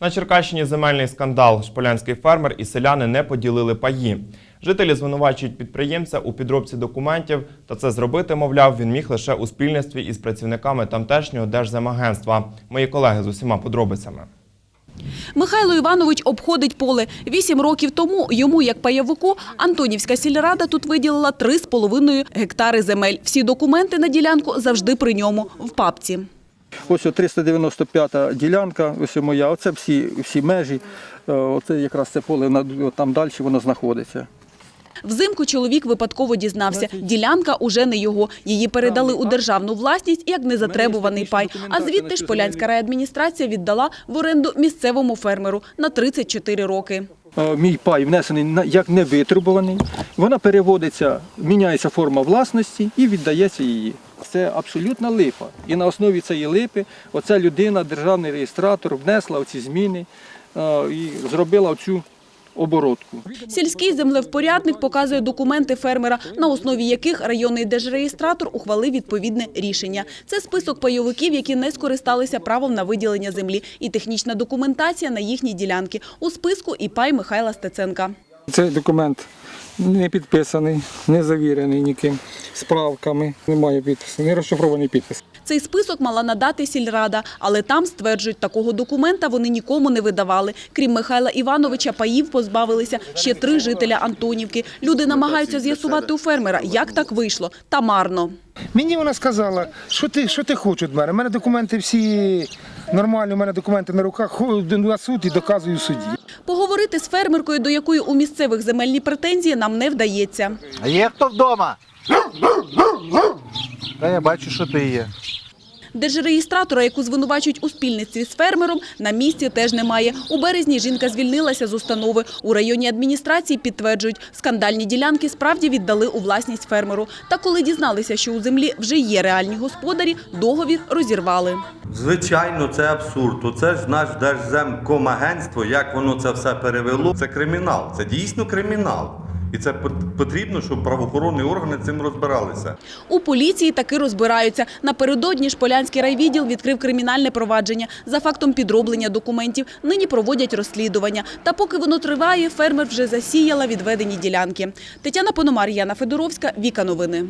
На Черкащині земельний скандал. Шполянський фермер і селяни не поділили паї. Жителі звинувачують підприємця у підробці документів, та це зробити, мовляв, він міг лише у спільництві із працівниками тамтешнього держземагентства. Мої колеги з усіма подробицями. Михайло Іванович обходить поле. Вісім років тому йому, як паявику, Антонівська сільрада тут виділила 3,5 гектари земель. Всі документи на ділянку завжди при ньому, в папці. Ось о 395 ділянка, ось моя, оце всі, всі межі, Е, оце якраз це поле, там далі воно знаходиться. Взимку чоловік випадково дізнався, ділянка уже не його. Її передали у державну власність як незатребуваний пай. А звідти ж Полянська райадміністрація віддала в оренду місцевому фермеру на 34 роки. Е, Мій пай внесений як невитребуваний, вона переводиться, міняється форма власності і віддається її. Це абсолютна липа. І на основі цієї липи оця людина, державний реєстратор, внесла оці зміни е, і зробила цю оборотку. Сільський землевпорядник показує документи фермера, на основі яких районний держреєстратор ухвалив відповідне рішення. Це список пайовиків, які не скористалися правом на виділення землі, і технічна документація на їхні ділянки. У списку і пай Михайла Стеценка. Цей документ не підписаний, не завірений ніким, справками, немає підпису, не розшифрований підпис. Цей список мала надати сільрада, але там стверджують, такого документа вони нікому не видавали. Крім Михайла Івановича, паїв позбавилися ще три жителя Антонівки. Люди намагаються з'ясувати у фермера, як так вийшло, та марно. Мені вона сказала, що ти, що ти хочеш від мене. У мене документи всі нормальні, у мене документи на руках, на суд і доказую в суді. Поговорити з фермеркою, до якої у місцевих земельні претензії, нам не вдається. А є хто вдома? Та я бачу, що ти є. Держреєстратора, яку звинувачують у спільництві з фермером, на місці теж немає. У березні жінка звільнилася з установи. У районній адміністрації підтверджують, скандальні ділянки справді віддали у власність фермеру. Та коли дізналися, що у землі вже є реальні господарі, договір розірвали. Звичайно, це абсурд. Оце ж наш Держземкомагентство, як воно це все перевело. Це кримінал, це дійсно кримінал. І це пот- потрібно, щоб правоохоронні органи цим розбиралися. У поліції таки розбираються. Напередодні ж Полянський райвідділ відкрив кримінальне провадження за фактом підроблення документів. Нині проводять розслідування. Та поки воно триває, фермер вже засіяла відведені ділянки. Тетяна Пономар, Яна Федоровська, Віка Новини.